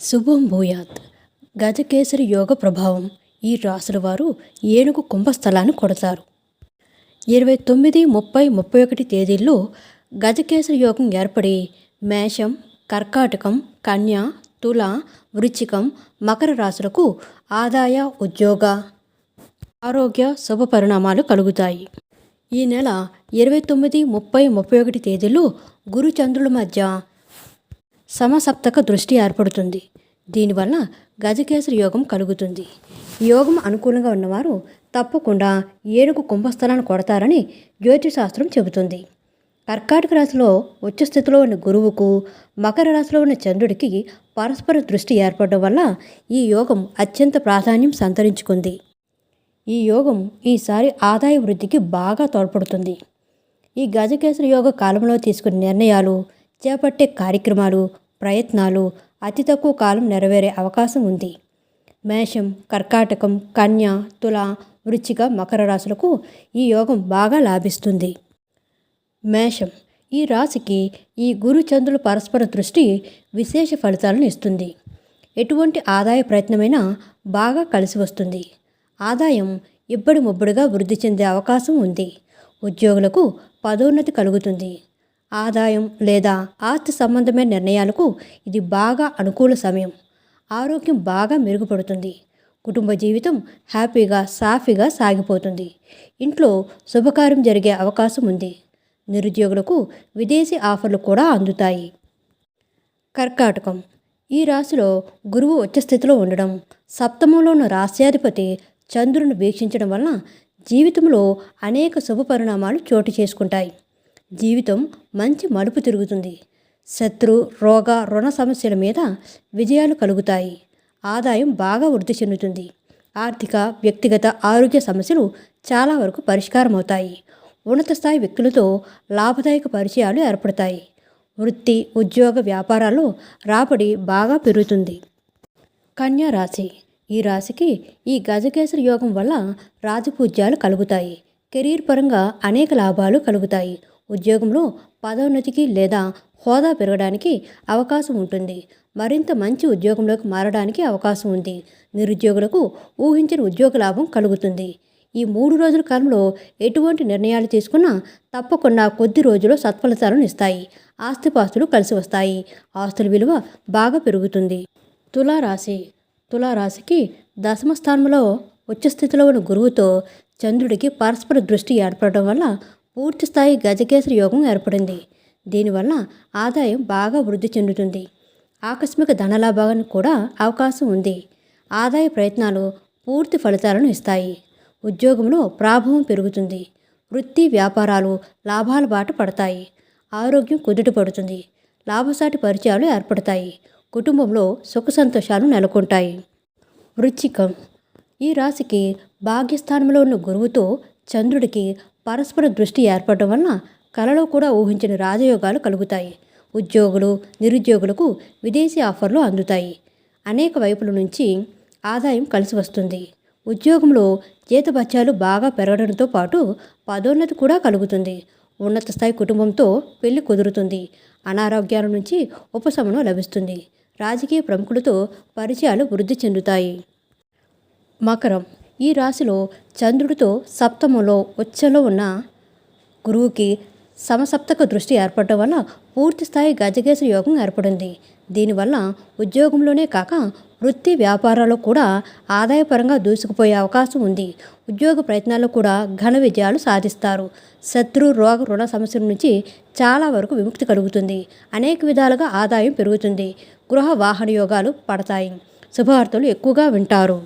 శుభం భూయాత్. గజకేసరి యోగ ప్రభావం. ఈ రాసుల వారు ఏనుగు కుంభస్థలాన్ని కొడతారు. ఇరవై తొమ్మిది ముప్పై ముప్పై ఒకటి తేదీల్లో గజకేసరి యోగం ఏర్పడి మేషం కర్కాటకం కన్య తుల వృచ్చికం మకర రాశులకు ఆదాయ ఉద్యోగ ఆరోగ్య శుభ పరిణామాలు కలుగుతాయి. ఈ నెల ఇరవై తొమ్మిది ముప్పై ముప్పై ఒకటి తేదీలు గురుచంద్రుల మధ్య సమసప్తక దృష్టి ఏర్పడుతుంది. దీనివల్ల గజకేసరి యోగం కలుగుతుంది. యోగం అనుకూలంగా ఉన్నవారు తప్పకుండా ఏనుగు కుంభస్థలాన్ని కొడతారని జ్యోతిశాస్త్రం చెబుతుంది. కర్కాటక రాశిలో ఉచ్చస్థితిలో ఉన్న గురువుకు మకర రాశిలో ఉన్న చంద్రుడికి పరస్పర దృష్టి ఏర్పడడం వల్ల ఈ యోగం అత్యంత ప్రాధాన్యం సంతరించుకుంది. ఈ యోగం ఈసారి ఆదాయ వృద్ధికి బాగా తోడ్పడుతుంది. ఈ గజకేసరి యోగ కాలంలో తీసుకునే నిర్ణయాలు చేపట్టే కార్యక్రమాలు ప్రయత్నాలు అతి తక్కువ కాలం నెరవేరే అవకాశం ఉంది. మేషం కర్కాటకం కన్య తుల వృచ్చిక మకర రాశులకు ఈ యోగం బాగా లాభిస్తుంది. మేషం ఈ రాశికి ఈ గురు చంద్రుల పరస్పర దృష్టి విశేష ఫలితాలను ఇస్తుంది. ఎటువంటి ఆదాయ ప్రయత్నమైనా బాగా కలిసి వస్తుంది. ఆదాయం ఇబ్బడి ముబ్బడిగా వృద్ధి చెందే అవకాశం ఉంది. ఉద్యోగులకు పదోన్నతి కలుగుతుంది. ఆదాయం లేదా ఆస్తి సంబంధమైన నిర్ణయాలకు ఇది బాగా అనుకూల సమయం. ఆరోగ్యం బాగా మెరుగుపడుతుంది. కుటుంబ జీవితం హ్యాపీగా సాఫీగా సాగిపోతుంది. ఇంట్లో శుభకార్యం జరిగే అవకాశం ఉంది. నిరుద్యోగులకు విదేశీ ఆఫర్లు కూడా అందుతాయి. కర్కాటకం. ఈ రాశిలో గురువు ఉచ్చస్థితిలో ఉండడం సప్తమంలో ఉన్న రాశ్యాధిపతి చంద్రుని వీక్షించడం వలన జీవితంలో అనేక శుభ పరిణామాలు చోటు చేసుకుంటాయి. జీవితం మంచి మలుపు తిరుగుతుంది. శత్రు రోగ రుణ సమస్యల మీద విజయాలు కలుగుతాయి. ఆదాయం బాగా వృద్ధి చెందుతుంది. ఆర్థిక వ్యక్తిగత ఆరోగ్య సమస్యలు చాలా వరకు పరిష్కారం అవుతాయి ఉన్నత స్థాయి వ్యక్తులతో లాభదాయక పరిచయాలు ఏర్పడతాయి. వృత్తి ఉద్యోగ వ్యాపారాల్లో రాబడి బాగా పెరుగుతుంది. కన్యా రాశి. ఈ రాశికి ఈ గజకేసరి యోగం వల్ల రాజపూజ్యాలు కలుగుతాయి. కెరీర్ పరంగా అనేక లాభాలు కలుగుతాయి. ఉద్యోగంలో పదోన్నతికి లేదా హోదా పెరగడానికి అవకాశం ఉంటుంది. మరింత మంచి ఉద్యోగంలోకి మారడానికి అవకాశం ఉంది. నిరుద్యోగులకు ఊహించిన ఉద్యోగ లాభం కలుగుతుంది. ఈ మూడు రోజుల కాలంలో ఎటువంటి నిర్ణయాలు తీసుకున్నా తప్పకుండా కొద్ది రోజుల్లో సత్ఫలితాలను ఇస్తాయి. ఆస్తిపాస్తులు కలిసి వస్తాయి. ఆస్తుల విలువ బాగా పెరుగుతుంది. తులారాశి. తులారాశికి దశమ స్థానంలో ఉచ్చస్థితిలో ఉన్న గురువుతో చంద్రుడికి పరస్పర దృష్టి ఏర్పడడం వల్ల పూర్తిస్థాయి గజకేసరి యోగం ఏర్పడింది. దీనివల్ల ఆదాయం బాగా వృద్ధి చెందుతుంది. ఆకస్మిక ధనలాభానికి కూడా అవకాశం ఉంది. ఆదాయ ప్రయత్నాలు పూర్తి ఫలితాలను ఇస్తాయి. ఉద్యోగంలో ప్రాభవం పెరుగుతుంది. వృత్తి వ్యాపారాలు లాభాల బాట పడతాయి. ఆరోగ్యం కుదుట పడుతుంది. లాభసాటి పరిచయాలు ఏర్పడతాయి. కుటుంబంలో సుఖ సంతోషాలు నెలకొంటాయి. వృచ్చికం. ఈ రాశికి భాగ్యస్థానంలో ఉన్న గురువుతో చంద్రుడికి పరస్పర దృష్టి ఏర్పడడం వలన కలలో కూడా ఊహించిన రాజయోగాలు కలుగుతాయి. ఉద్యోగులు నిరుద్యోగులకు విదేశీ ఆఫర్లు అందుతాయి. అనేక వైపుల నుంచి ఆదాయం కలిసి వస్తుంది. ఉద్యోగంలో జీతభత్యాలు బాగా పెరగడంతో పాటు పదోన్నతి కూడా కలుగుతుంది. ఉన్నత స్థాయి కుటుంబంతో పెళ్ళి కుదురుతుంది. అనారోగ్యాల నుంచి ఉపశమనం లభిస్తుంది. రాజకీయ ప్రముఖులతో పరిచయాలు వృద్ధి చెందుతాయి. మకరం ఈ రాశిలో చంద్రుడితో సప్తములో ఉచ్చలో ఉన్న గురువుకి సమసప్తక దృష్టి ఏర్పడటం వల్ల పూర్తి స్థాయి గజకేసరి యోగం ఏర్పడింది. దీనివల్ల ఉద్యోగంలోనే కాక వృత్తి వ్యాపారాల్లో కూడా ఆదాయపరంగా దూసుకుపోయే అవకాశం ఉంది. ఉద్యోగ ప్రయత్నాల్లో కూడా ఘన విజయాలు సాధిస్తారు. శత్రు రోగ రుణ సమస్యల నుంచి చాలా వరకు విముక్తి కలుగుతుంది. అనేక విధాలుగా ఆదాయం పెరుగుతుంది. గృహ వాహన యోగాలు పడతాయి. శుభవార్తలు ఎక్కువగా వింటారు.